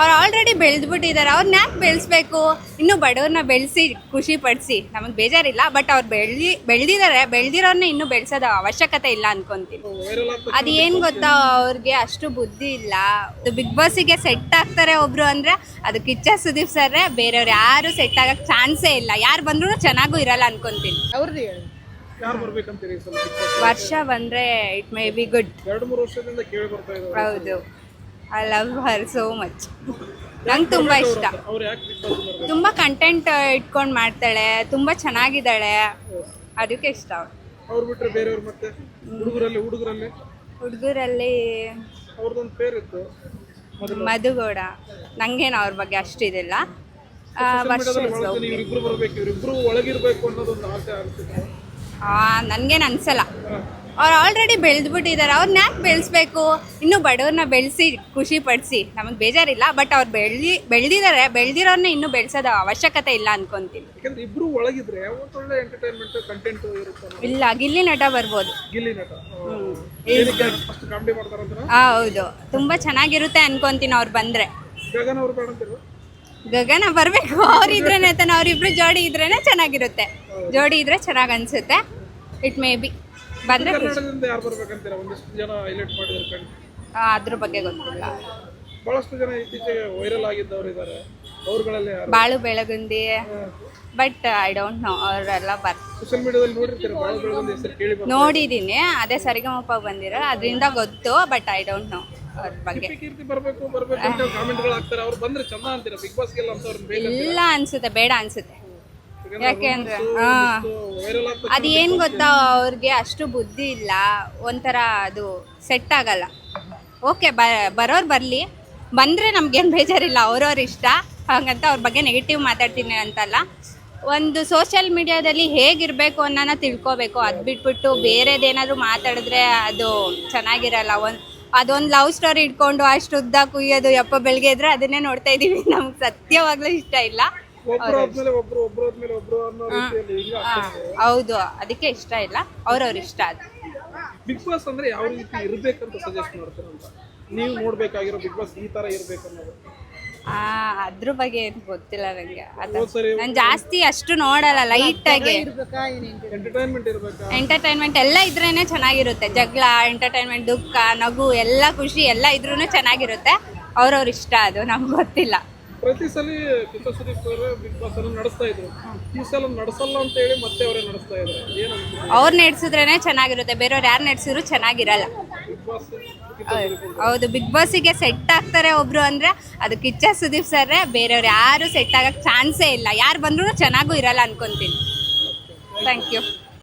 ಅವ್ರು ಆಲ್ರೆಡಿ ಬೆಳೆದ್ಬಿಟ್ಟಿದ್ದಾರೆ ಅವ್ರನ್ನ ಯಾಕೆ ಬೆಳೆಸ್ಬೇಕು? ಇನ್ನು ಬಡವ್ರನ್ನ ಬೆಳೆಸಿ ಖುಷಿ ಪಡಿಸಿ. ನಮಗೆ ಬೇಜಾರಿಲ್ಲ ಬಟ್ ಅವ್ರು ಬೆಳ್ದಿ ಬೆಳೆದಿದ್ದಾರೆ ಬೆಳೆದಿರೋರ್ನ ಇನ್ನೂ ಬೆಳೆಸೋದು ಅವಶ್ಯಕತೆ ಇಲ್ಲ ಅನ್ಕೊಂತೀನಿ. ಅದು ಏನು ಗೊತ್ತಾ? ಅವ್ರಿಗೆ ಅಷ್ಟು ಬುದ್ಧಿ ಇಲ್ಲ. ಬಿಗ್ ಬಾಸಿಗೆ ಸೆಟ್ ಆಗ್ತಾರೆ ಒಬ್ರು ಅಂದ್ರೆ ಅದು ಕಿಚ್ಚ ಸುದೀಪ್ ಸರ್ ಬೇರೆಯವ್ರು ಯಾರು ಸೆಟ್ ಆಗೋಕ್ಕೆ ಚಾನ್ಸೇ ಇಲ್ಲ. ಯಾರು ಬಂದ್ರೂ ಚೆನ್ನಾಗೂ ಇರಲ್ಲ ಅನ್ಕೊಂತೀನಿ. ಅವ್ರದ್ದು? ವರ್ಷ ಬಂದ್ರೆ ಇಟ್ ಮೇ ಬಿ ಗುಡ್ ಎರಡು ಮೂರು ವರ್ಷದಿಂದ ಕೇಳಿ ಬರ್ತಾ ಇದ್ದಾರೆ. ಹೌದು. I love her so much ನಂಗೆ ತುಂಬ ಇಷ್ಟ. ತುಂಬ ಕಂಟೆಂಟ್ ಇಟ್ಕೊಂಡು ಮಾಡ್ತಾಳೆ ತುಂಬ ಚೆನ್ನಾಗಿದ್ದಾಳೆ. ಅದಕ್ಕೆ ಇಷ್ಟ ಅವ್ರು ಬಿಟ್ಟರೆ ಬೇರೆಯವ್ರು ಮತ್ತೆ? ಹುಡುಗರಲ್ಲಿ ಹುಡುಗರಲ್ಲಿ? ಹುಡುಗರಲ್ಲಿ ಅವ್ರದ್ದೊಂದು ಪೇರ್ ಇತ್ತು ಮಧುಗೌಡ. ನಂಗೇನು ಅವ್ರ ಬಗ್ಗೆ ಅಷ್ಟಿದಿಲ್ಲ ಆ, ವರ್ಷ ಒಳಗಿರ್ಬೇಕು ಅನ್ನೋದೊಂದು ಆಸೆ ನನಗೇನು ಅನ್ಸಲ್ಲ. ಅವ್ರು ಆಲ್ರೆಡಿ ಬೆಳೆದ್ಬಿಟ್ಟಿದ್ದಾರೆ ಅವ್ರನ್ನ ಯಾಕೆ ಬೆಳೆಸ್ಬೇಕು? ಇನ್ನೂ ಬಡವ್ರನ್ನ ಬೆಳೆಸಿ ಖುಷಿ ಪಡಿಸಿ. ನಮಗೆ ಬೇಜಾರಿಲ್ಲ ಬಟ್ ಅವ್ರು ಬೆಳ್ದಿ ಬೆಳೆದಿದ್ದಾರೆ ಬೆಳೆದಿರೋರ್ನ ಇನ್ನೂ ಬೆಳೆಸೋದು ಅವಶ್ಯಕತೆ ಇಲ್ಲ ಅನ್ಕೊಂತೀನಿ. ಯಾಕಂದ್ರೆ ಇಬ್ರು ಒಳಗಿದ್ರೆ ಒಳ್ಳೆ ಎಂಟರ್ಟೈನ್ಮೆಂಟ್ ಕಂಟೆಂಟ್ ಇರುತ್ತೆ ಇಲ್ಲ ಗಿಲ್ಲಿ ನಟ ಬರ್ಬೋದು. ಗಿಲ್ಲಿ ನಟ. ಆ, ಹೌದು. ತುಂಬ ಚೆನ್ನಾಗಿರುತ್ತೆ ಅನ್ಕೊಂತೀನಿ ಅವ್ರು ಬಂದರೆ. ಗಗನ್ ಅವ್ರು ಬೇಡ ಅಂತೀರ? ಗಗನ ಬರಬೇಕು. ಅವ್ರಿದ್ರೇನೆ ತಾನೆ ಅವ್ರಿಬ್ರು ಜೋಡಿ ಇದ್ರೇನೆ ಚೆನ್ನಾಗಿರುತ್ತೆ. ಜೋಡಿ ಇದ್ರೆ ಚೆನ್ನಾಗಿ ಅನ್ಸುತ್ತೆ. ಇಟ್ ಮೇ ಬಿ ಬಂದರೆ ಕರ್ನಾಟಕದಿಂದ ಯಾರು ಬರ್ಬೇಕಂತೀರ? ಒಂದಿಷ್ಟು ಜನ ಹೈಲೈಟ್ ಮಾಡಿದ್ರು ಕಂಡು ಅದ್ರ ಬಗ್ಗೆ ಗೊತ್ತಿಲ್ಲ. ಬಹಳಷ್ಟು ಜನ ಇತ್ತೀಚೆಗೆ ವೈರಲ್ ಆಗಿದ್ದವರು ಇದ್ದಾರೆ ಅವ್ರುಗಳಲ್ಲಿ ಯಾರು? Balu Belagundi. But I don't know ಅವರೆಲ್ಲ ಬರ್ ಸೋಷಿಯಲ್ ಮೀಡಿಯಾದಲ್ಲಿ ನೋಡಿರ್ತೀರ? ಬಾಳು ಬೆಳಗೊಂದು ಹೆಸರು ಕೇಳಿ ಬಂದು ನೋಡಿದ್ದೀನಿ ಅದೇ ಸರಿಗಮಪ್ಪ ಬಂದಿರೋ ಅದರಿಂದ ಗೊತ್ತು ಬಟ್ ಐ ಡೋಂಟ್ ನೋ ಅವ್ರ ಬಗ್ಗೆ. ಕೀರ್ತಿ ಬರಬೇಕು ಬರಬೇಕು ಅಂತ ಕಾಮೆಂಟ್ಗಳು ಹಾಕ್ತಾರೆ. ಅವ್ರು ಬಂದ್ರೆ ಚಂದ ಅಂತೀರ? ಬಿಗ್ ಬಾಸ್ಗೆಲ್ಲ ಅಂತ ಅವ್ರನ್ನ ಬೇಕು ಇಲ್ಲ ಅನ್ಸುತ್ತೆ. ಬೇಡ ಅನ್ಸುತ್ತೆ. ಯಾಕೆ ಅಂದ್ರೆ ಹಾ ವೈರಲ್ ಆಗ್ತದೆ ಅದು ಏನು ಗೊತ್ತಾ? ಅವ್ರಿಗೆ ಅಷ್ಟು ಬುದ್ಧಿ ಇಲ್ಲ. ಒಂಥರ ಅದು ಸೆಟ್ ಆಗಲ್ಲ. ಓಕೆ ಬರೋರು ಬರಲಿ. ಬಂದ್ರೆ ನಮ್ಗೇನು ಬೇಜಾರಿಲ್ಲ. ಅವ್ರವ್ರ ಇಷ್ಟ. ಹಾಗಂತ ಅವ್ರ ಬಗ್ಗೆ ನೆಗೆಟಿವ್ ಮಾತಾಡ್ತೀನಿ ಅಂತಲ್ಲ. ಒಂದು ಸೋಷಿಯಲ್ ಮೀಡಿಯಾದಲ್ಲಿ ಹೇಗಿರಬೇಕು ಅನ್ನೋನ ತಿಳ್ಕೊಬೇಕು. ಅದು ಬಿಟ್ಬಿಟ್ಟು ಬೇರೆದೇನಾದರೂ ಮಾತಾಡಿದ್ರೆ ಅದು ಚೆನ್ನಾಗಿರಲ್ಲ. ಒಂದು ಅದೊಂದು ಲವ್ ಸ್ಟೋರಿ ಇಟ್ಕೊಂಡು ಅಷ್ಟು ಉದ್ದ ಕುಯ್ಯೋದು, ಯಪ್ಪ ಬೆಳಗ್ಗೆ ಇದ್ರೆ ಅದನ್ನೇ ನೋಡ್ತಾ ಇದ್ದೀವಿ ನಮ್ಗೆ ಸತ್ಯವಾಗ್ಲೂ ಇಷ್ಟ ಇಲ್ಲ. ಹೌದು. ಅದಕ್ಕೆ ಇಷ್ಟ ಇಲ್ಲ. ಅವ್ರವ್ರ ಇಷ್ಟ ಅದು. ಬಿಗ್ ಬಾಸ್ ಅಂದ್ರೆ ಯಾವ ರೀತಿ ಇರ್ಬೇಕಂತ ಸಜೆಸ್ಟ್ ಮಾಡ್ತಾರೆ ಅಂತ? ನೀವು ನೋಡ್ಬೇಕಾಗಿರೋ ಬಿಗ್ ಬಾಸ್ ಈ ತರ ಇರ್ಬೇಕು ಅನ್ನೋದು ಆ, ಅದ್ರ ಬಗ್ಗೆ ಏನು ಗೊತ್ತಿಲ್ಲ ನನಗೆ ಅದು ನಾನು ಜಾಸ್ತಿ ಅಷ್ಟು ನೋಡಲ್ಲ ಲೈಟ್ ಆಗಿ. ಎಂಟರ್ಟೈನ್ಮೆಂಟ್ ಇರ್ಬೇಕಾ? ಎಂಟರ್ಟೈನ್ಮೆಂಟ್ ಎಲ್ಲ ಇದ್ರೇನೆ ಚೆನ್ನಾಗಿರುತ್ತೆ. ಜಗಳ ಎಂಟರ್ಟೈನ್ಮೆಂಟ್ ದುಃಖ ನಗು ಎಲ್ಲ ಖುಷಿ ಎಲ್ಲ ಇದ್ರೂ ಚೆನ್ನಾಗಿರುತ್ತೆ. ಅವ್ರವ್ರ ಇಷ್ಟ ಅದು ನಮ್ಗೆ ಗೊತ್ತಿಲ್ಲ. ಪ್ರತಿ ಸಲ ಕಿತ್ತ ಸುದೀಪ್ ಅವರು ಬಿಗ್ ಬಾಸ್ ಅನ್ನು ನಡೆಸ್ತಾ ಇದ್ರು. ಈ ಸಲ ನಡೆಸಲ್ಲ ಅಂತ ಹೇಳಿ ಮತ್ತೆ ಅವರೇ ನಡೆಸ್ತಾ ಇದ್ದಾರೆ. ಅವ್ರು ನಡೆಸಿದ್ರೇನೆ ಚೆನ್ನಾಗಿರುತ್ತೆ. ಬೇರೆಯವ್ರು ಯಾರು ನಡೆಸಿದ್ರು ಚೆನ್ನಾಗಿರಲ್ಲ. ಬಿಗ್ ಬಾಸ್ ಹೌದು ಬಿಗ್ ಬಾಸಿಗೆ ಸೆಟ್ ಆಗ್ತಾರೆ ಒಬ್ರು ಅಂದ್ರೆ ಅದು ಕಿಚ್ಚ ಸುದೀಪ್ ಸರ್ರೆ. ಬೇರೆಯವ್ರು ಯಾರು ಸೆಟ್ ಆಗಕ್ ಚಾನ್ಸೇ ಇಲ್ಲ. ಯಾರು ಬಂದ್ರು ಚೆನ್ನಾಗೂ ಇರಲ್ಲ ಅನ್ಕೊಂತೀನಿ. Thank you